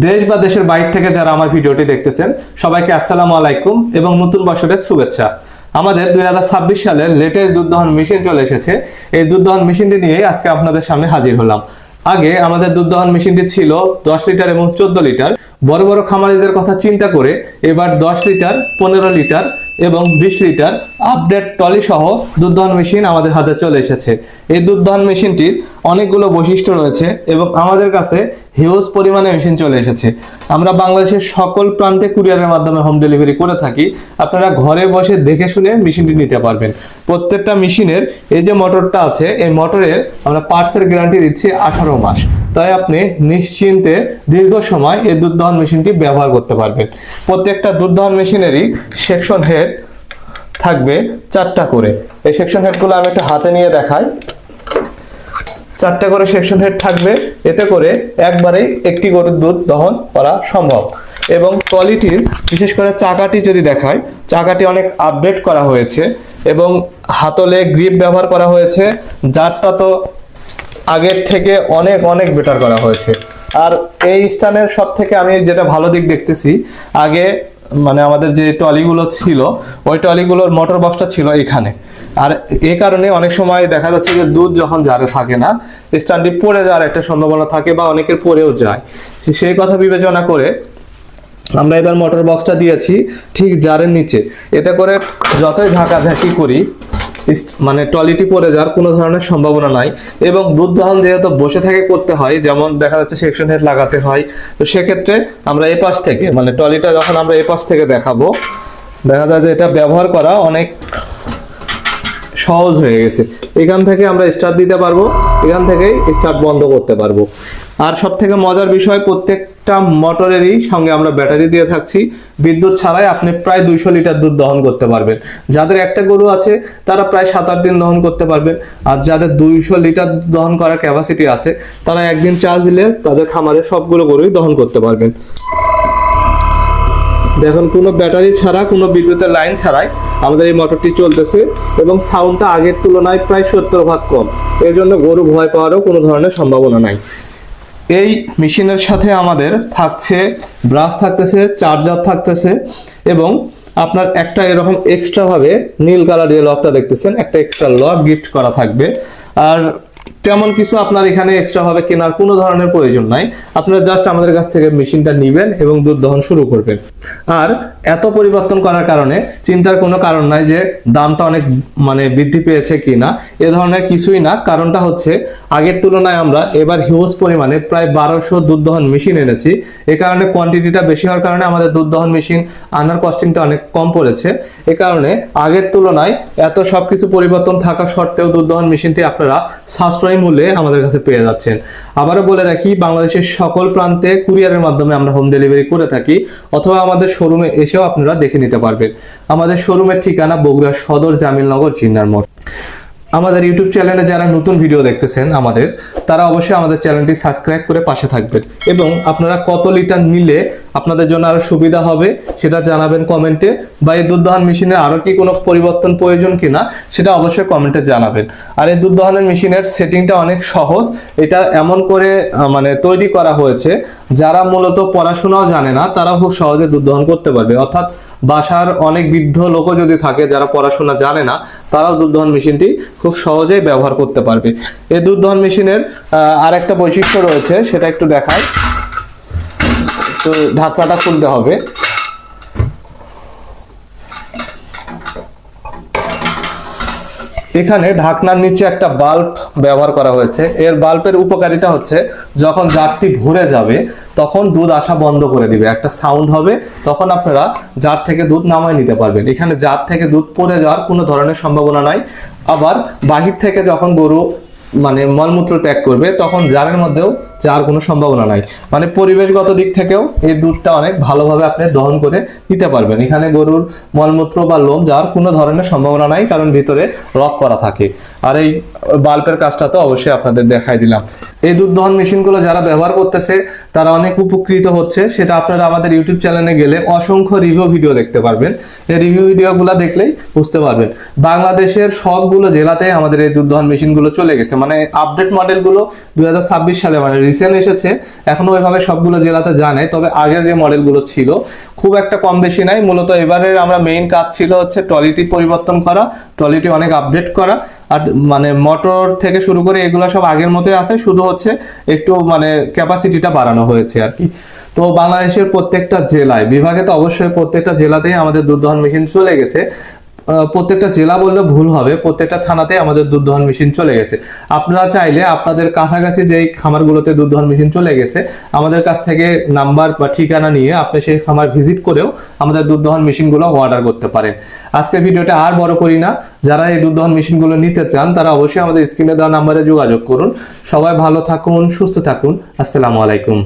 দেশ বা দেশের বাইরে থেকে যারা আমার ভিডিওটি দেখতেছেন, সবাইকে আসসালামু আলাইকুম এবং নতুন বছরের শুভেচ্ছা। আমাদের দুই হাজার ছাব্বিশ সালের লেটেস্ট দুধ দহন মেশিন চলে এসেছে। এই দুধ দহন মেশিনটি নিয়ে আজকে আপনাদের সামনে হাজির হলাম। আগে আমাদের দুধ দহন মেশিনটি ছিল দশ লিটার এবং চোদ্দ লিটার। বড় বড় খামারিদের কথা চিন্তা করে এবার দশ লিটার, পনেরো লিটার এবং বিশ লিটার আপডেট টলি সহ দুধ মেশিন আমাদের হাতে চলে এসেছে। এই দুধ মেশিনটির অনেকগুলো বৈশিষ্ট্য রয়েছে এবং আমাদের কাছে হিউজ পরিমাণে মেশিন চলে এসেছে। আমরা বাংলাদেশের সকল প্রান্তে কুরিয়ারের মাধ্যমে হোম ডেলিভারি করে থাকি। আপনারা ঘরে বসে দেখে শুনে মেশিনটি নিতে পারবেন। প্রত্যেকটা মেশিনের এই যে মোটরটা আছে, এই মোটরের আমরা পার্টসের গ্যারান্টি দিচ্ছি আঠারো মাস। তাই আপনি নিশ্চিন্তে দীর্ঘ সময় এই দুধ দহন মেশিনটি ব্যবহার করতে পারবেন। প্রত্যেকটা দুধ দহন মেশিনেরই সেকশন হেড থাকবে চারটা করে। এই সেকশন হেডগুলো আমি একটা হাতে নিয়ে দেখাই। চারটা করে সেকশন হেড থাকবে। এতে করে একবারেই একটি গরুর দুধ দহন করা সম্ভব। এবং কোয়ালিটির বিশেষ করে চাকাটি যদি দেখায় চাকাটি অনেক আপডেট করা হয়েছে এবং হাতলে গ্রিপ ব্যবহার করা হয়েছে। যারটা তো আগের থেকে অনেক অনেক বেটার করা হয়েছে। আর এই স্টানের সব থেকে আমি যেটা ভালো দিক দেখতেছি, আগে মানে আমাদের যে ট্রলিগুলো ছিল, ওই ট্রলিগুলোর মোটর বক্সটা ছিল এখানে। আর এই কারণে অনেক সময় দেখা যাচ্ছে যে দুধ যখন জারে থাকে না স্ট্যান্ডটি পড়ে যাওয়ার একটা সম্ভাবনা থাকে বা অনেকের পড়েও যায়। সেই কথা বিবেচনা করে আমরা এবার মোটর বক্সটা দিয়েছি ঠিক জারের নিচে। এতে করে যতই ঝাঁকাঝাঁকি করি মানে টলিটি পড়ে যাওয়ার কোনো ধরনের সম্ভাবনা নাই এবং দুধ দহন যেহেতু বসে থেকে করতে হয়, যেমন দেখা যাচ্ছে সেকশন হেড লাগাতে হয়, তো সেক্ষেত্রে আমরা এ পাশ থেকে মানে টলিটা যখন আমরা এ পাশ থেকে দেখাবো, দেখা যায় যে এটা ব্যবহার করা অনেক সহজ হয়ে গেছে। এখান থেকে আমরা স্টার্ট দিতে পারব, এখান থেকেই স্টার্ট বন্ধ করতে পারব। আর সব থেকে মজার বিষয়, প্রত্যেকটা মোটরেরই সঙ্গে আমরা ব্যাটারি দিয়ে থাকছি। বিদ্যুৎ ছাড়াই আপনি প্রায় দুইশো লিটার দুধ দহন করতে পারবেন। যাদের একটা গরু আছে, তারা প্রায় সাত আট দিন দহন করতে পারবেন। আর যাদের দুইশো লিটার দহন করার ক্যাপাসিটি আছে, তারা একদিন চার্জ দিলে তাদের খামারে সবগুলো গরুই দহন করতে পারবেন। দেখুন, কোনো ব্যাটারি ছাড়া, কোনো বিদ্যুতের লাইন ছাড়াই আমাদের এই মোটরটি চলতেছে এবং সাউন্ডটা আগের তুলনায় প্রায় সত্তর ভাগ কম। এর জন্য গরু ভয় পাওয়ারও কোনো ধরনের সম্ভাবনা নাই। এই মেশিনের সাথে আমাদের থাকছে ব্রাশ থাকতেছে, চার্জার থাকতেছে এবং আপনার একটা এরকম এক্সট্রা ভাবে নীল কালার যে লকটা দেখতেছেন, একটা এক্সট্রা লক গিফট করা থাকবে। আর তেমন কিছু আপনার এখানে এক্সট্রা ভাবে কেনার কোনো ধরনের প্রয়োজন নাই। আপনারা জাস্ট আমাদের কাছ থেকে মেশিনটা নিবেন এবং দুধ দহন শুরু করবেন। আর এত পরিবর্তন করার কারণে চিন্তার কোনো কারণ নাই যে দামটা অনেক মানে বৃদ্ধি পেয়েছে কিনা। এ ধরনের কিছুই না। কারণটা হচ্ছে, আগের তুলনায় আমরা এবার হিউজ পরিমাণে প্রায় বারোশো দুধ দহন মেশিন এনেছি। এ কারণে কোয়ান্টিটিটা বেশি হওয়ার কারণে আমাদের দুধ দহন মেশিন আনার কস্টিংটা অনেক কম পড়েছে। এ কারণে আগের তুলনায় এত সবকিছু পরিবর্তন থাকা সত্ত্বেও দুধ দহন মেশিনটি আপনারা সাশ্রয়ী মূল্যে আমাদের কাছে পেয়ে যাচ্ছেন। আবারও বলে রাখি, বাংলাদেশের সকল প্রান্তে কুরিয়ারের মাধ্যমে আমরা হোম ডেলিভারি করে থাকি, অথবা আমাদের শোরুমে এসেও আপনারা দেখে নিতে পারবেন। আমাদের শোরুমের ঠিকানা বগুড়া সদর জামিলনগর চিন্নার মোড়। আমাদের ইউটিউব চ্যানেলে যারা নতুন ভিডিও দেখতেছেন আমাদের, তারা অবশ্যই আমাদের চ্যানেলটি সাবস্ক্রাইব করে পাশে থাকবেন। এবং আপনারা কত লিটার নিলে আপনাদের জন্য আরও সুবিধা হবে, সেটা জানাবেন কমেন্টে। বা এই দুধ দহন মেশিনে আরও কি কোনো পরিবর্তন প্রয়োজন কিনা, সেটা অবশ্যই কমেন্টে জানাবেন। আর এই দুধ দহনের মেশিনের সেটিংটা অনেক সহজ। এটা এমন করে মানে তৈরি করা হয়েছে, যারা মূলত পড়াশোনাও জানে না, তারা খুব সহজে দুধ দহন করতে পারবে। অর্থাৎ বাসার অনেক বৃদ্ধ লোকও যদি থাকে, যারা পড়াশোনা জানে না, তারাও দুধ দহন মেশিনটি খুব সহজেই ব্যবহার করতে পারবে। এই দুধ দহন মেশিনের আর একটা বৈশিষ্ট্য রয়েছে, সেটা একটু দেখাই। তো ঢাকনাটা খুলতে হবে। এখানে ঢাকনার নিচে একটা বাল্ব ব্যবহার করা হয়েছে। এর বাল্বের উপকারিতা হচ্ছে যখন জারটি ভরে যাবে, তখন দুধ আসা বন্ধ করে দিবে। একটা সাউন্ড হবে, তখন আপনারা জার থেকে দুধ নামায় নিতে পারবেন। এখানে জার থেকে দুধ পড়ে যাওয়ার কোনো ধরনের সম্ভাবনা নাই। আবার বাহির থেকে যখন গরু মানে মলমূত্র ত্যাগ করবে, তখন জারের মধ্যেও যার কোনো সম্ভাবনা নাই। মানে পরিবেশগত দিক থেকেও এই দুধটা অনেক ভালোভাবে আপনি দহন করে নিতে পারবেন। এখানে গরুর মলমূত্র বা লোম যাওয়ার কোনো ধরনের সম্ভাবনা নাই, কারণ ভিতরে লক করা থাকে। আর এই বাল্বের কাজটা তো অবশ্যই আপনাদের দেখাই দিলাম। এই দুধ দহন মেশিনগুলো যারা ব্যবহার করতেছে, তারা অনেক উপকৃত হচ্ছে। সেটা আপনারা আমাদের ইউটিউব চ্যানেলে গেলে অসংখ্য রিভিউ ভিডিও দেখতে পারবেন। এই রিভিউ ভিডিওগুলো দেখলেই বুঝতে পারবেন। বাংলাদেশের সবগুলো জেলাতে আমাদের এই দুধ দহন মেশিনগুলো চলে গেছে। মানে আপডেট মডেলগুলো দুই হাজার ছাব্বিশ সালে মানে রিসেন্ট এসেছে। এখনও ওইভাবে সবগুলো জেলাতে জানে, তবে আগের যে মডেলগুলো ছিল, খুব একটা কম বেশি নাই। মূলত এবারে আমরা মেইন কাজ ছিল হচ্ছে ট্রলিটি পরিবর্তন করা ট্রলিটি অনেক আপডেট করা। আর মানে মোটর থেকে শুরু করে এগুলো সব আগের মতোই আছে, শুধু হচ্ছে একটু মানে ক্যাপাসিটিটা বাড়ানো হয়েছে আর কি। তো বাংলাদেশের প্রত্যেকটা জেলায়, বিভাগে তো অবশ্যই প্রত্যেকটা জেলাতেই আমাদের দুধ দহন মেশিন চলে গেছে। প্রত্যেকটা জেলা বললে ভুল হবে, প্রত্যেকটা থানাতে আমাদের দুধ দহন মেশিন চলে গেছে। আপনারা চাইলে আপনাদের কাছাকাছি যেই খামারগুলোতে দুধ দহন মেশিন চলে গেছে, আমাদের কাছ থেকে নাম্বার বা ঠিকানা নিয়ে আপনি সেই খামার ভিজিট করেও আমাদের দুধ দহন মেশিনগুলো অর্ডার করতে পারেন। আজকে ভিডিওটা আর বড় করি না, যারা এই দুধ দহন মেশিনগুলো নিতে চান, তারা অবশ্যই আমাদের স্ক্রিনে দেওয়া নাম্বারে যোগাযোগ করুন। সবাই ভালো থাকুন, সুস্থ থাকুন। আসসালামু আলাইকুম।